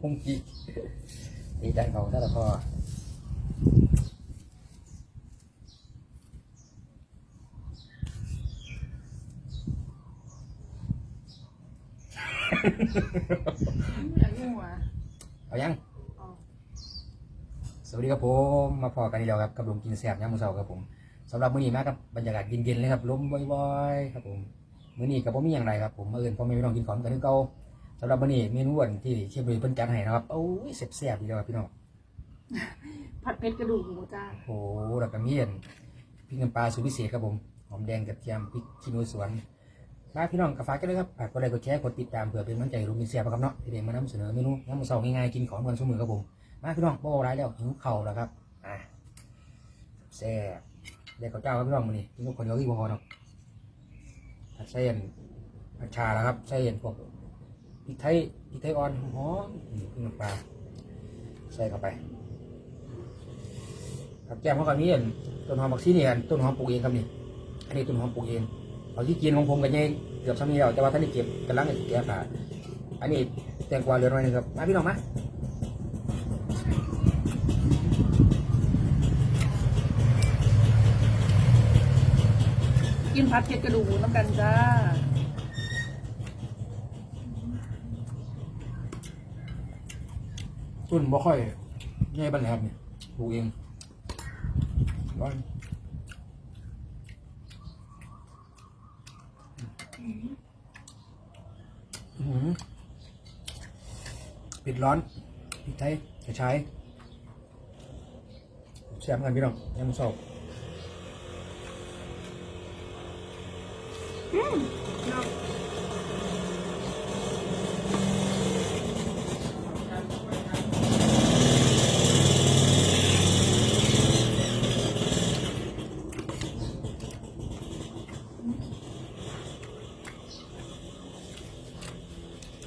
คงกีตีใจเขาถ้าละพ่ออยากยุ่งว่ะเอายังอ๋อสวัสดีครับผม มาพอกันอีกแล้วครับกับลมกินแซ่บยามมื้อเช้าครับผมสำหรับมื้อนี้มากับบรรยากาศเย็นๆเลยครับลมบ่อยๆครับผมมื้อนี้กับผมมีอย่างไรครับผมมื้ออื่นพ่อแม่พี่น้องกินของกันคือเก่า สำหรับมื้อนี้เมนูวันที่เชฟลุยเพิ่นจัดให้นะครับโอ้ยแซ่บๆดีแล้วครับพี่น้องผัดเผ็ดกระดูกหมูจ้าโอ้โหแล้วก็มีอันพริกน้ำปลาสูตรพิเศษครับผมหอมแดงกระเทียมพริกขี้หนูสวนมาพี่น้องกาฝากกันเลยครับฝากกดไลค์กดแชร์กดติดตามเผื่อเป็นกำลังใจลมกินแซ่บครับเนาะที่เด็มานำเสนอเมนูยามมื้อเช้าง่ายๆกินของกันชั่วมือครับผมมาพี่น้องบ่เอาไรแล้วหิวเข่าวแล้วครับอะแซ่บเด็กข้าวเจ้าครับพี่น้องมื้อนี้กินกับคนเดียวที่บ่พอเนาะผัดเส้นผัดชาแล้วครับใส่เส้นพวก พริกไทยพริกไทยอ่อนหอมนี่พริกน้ำปลาใส่เข้าไปครับแก้มเขาก็มีอันต้นหอมบักซีนี่อันต้นหอมปลูกเองครับนี่อันนี้ต้นหอมปลูกเองเอาที่กินของผมกันยังเกือบสามีแล้วแต่ว่าท่านได้เก็บกำลังจะแก้ขาอันนี้แตงกวาเหลือน่อยนึงครับมาพี่น้องมากินผัดเผ็ดกระดูกน้ำกันจ้า ต้นบ่ค่อยใหญ่บันแลครับนี่ยปลูกเองร้อนปิดร้อนพริกไทยกระชายแซ่บเหมือนกันพี่น้องยังไม่ชอบ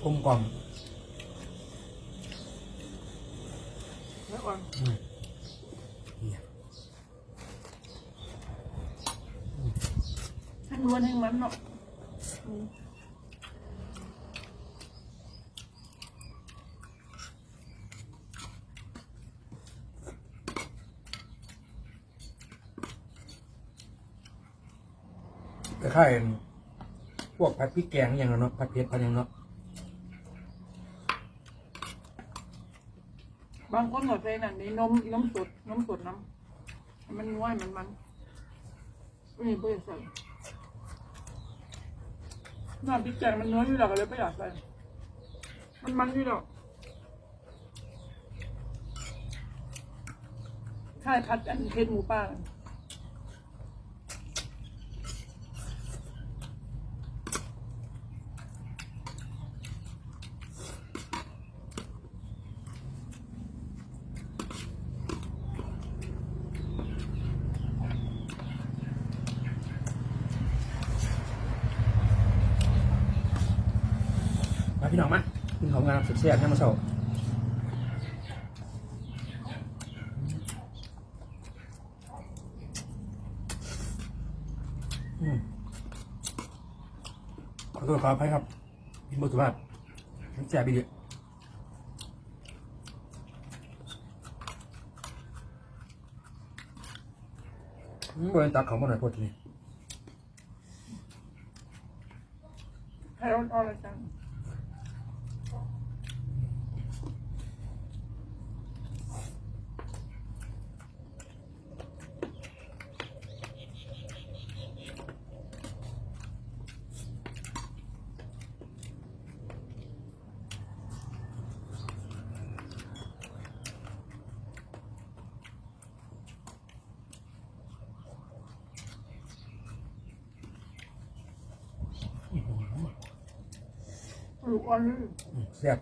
กลม กล่อมแล้วก่อนเนี่ยทั้งล้วนทั้งมันเนาะอืมคล้ายๆพวกผัดพริกแกงอย่างเนาะผัดเผ็ดผัดอย่างเนาะางคนหมดไปนั่นนี่นมนมสดนมสดน้ำมันนุ่ยมันมันนี่ไม่อยากใส่น้ำพริกแกงมันเนื้ออยู่แล้วก็เลยไม่อยากใส่มันมันอยู่แล้วใช่ผัดอันเทศหมูป่า พี่น้องมากินของงานสุดเสียบแค่มาโซ่อืมขอโทษขออภัยครับกินบุสุภาพแสบไปเยอะอืมบริเวณตักของมันหน่อยพอทีให้ร้อนๆเลยจัง ลูกอ่อนแซ่บ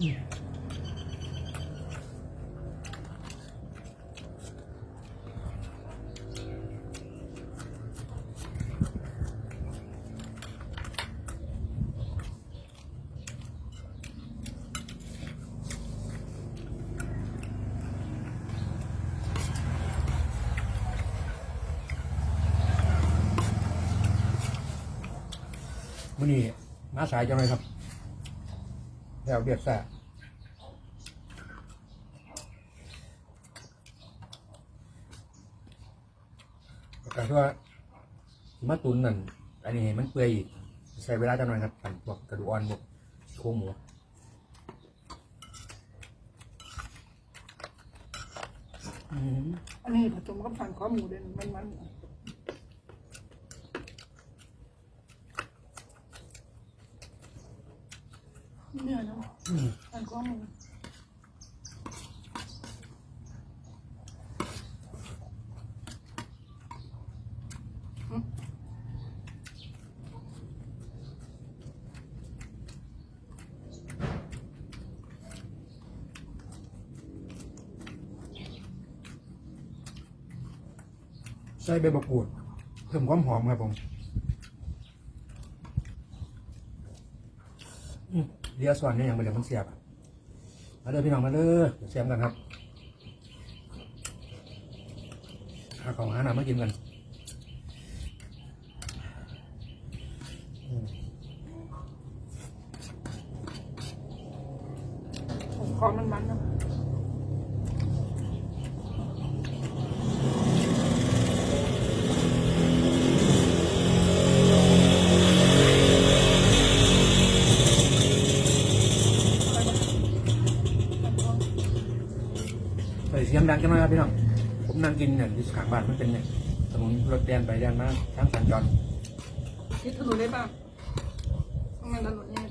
อืม มื่อนี้มาสายจังเลยครับแล้วเบียดแซ่ประกาศว่ามาตุนนั่นอันนี้มันเปื่อยอีกใช้เวลาจังหน่อยครับปั่นพวกกระดูกอ่อนพวกโครงหมูอันนี้ผสมกับสันคอหมูเด่นมันมัน เนื้อเนาะอืมสันคอหมูอืมใส่ใบมะกรูดเพิ่มความหอมครับผม อืม เลียส่วนเนี่ยยังไม่เหลือมันเสียบมาเด้อพี่น้องมาเด้อเดี๋ยเสียมกันครับหาของหาหนามากินกันอืมผมคอมันมันนะ ไปบ้างสันคอใส่เสียงดังกันหน่อยครับพี่น้อง ผมนั่งกินเนี่ยที่ข้างบ้านมันเป็นเนี่ยถนนรถแดนไปแดนมาทั้งสัญจรคิดถนนได้บ้างทำไมถนนเนี่ย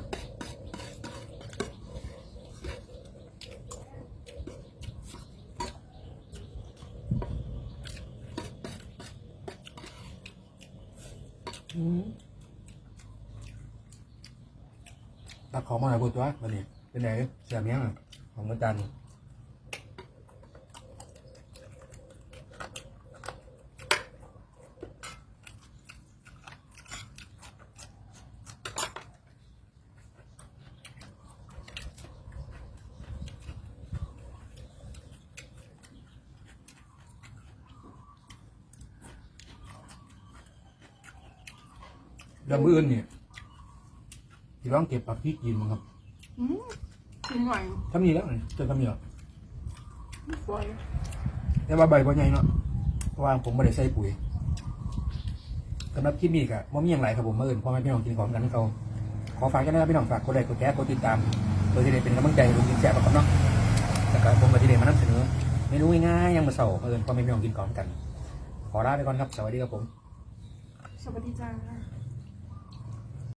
อืมตักของมาหน่อยกูตัววันนี้เป็นไงเสียบยังอะของกระจัน แล้วมื้ออื่นเนี่ยที่ร้องเก็บผักที่กินมั้งครับอืมกินหน่อยทำนี้แล้วนี่เจอทำนี้หรอสวยแต่ว่าใบก็ใหญ่เนาะเพราะว่าผมไม่ได้ใส่ปุ๋ยสำหรับคลิปนี้ก็บ่มีอย่างไรครับผมมาอื่นพ่อแม่พี่น้องกินของกันเขาขอฝากกันนะครับพี่น้องฝากกดไลค์กดแชร์กดติดตามเพื่อที่ได้เป็นกำลังใจให้ผมกินแซ่บกับเนาะแล้วก็ผมก็ที่ได้มานำเสนอเมนูง่ายๆอยังมาเสาร์เพื่อนพ่อแม่พี่น้องกินของกัน ขอลาไปก่อนครับ สวัสดีครับผม สวัสดีจ้า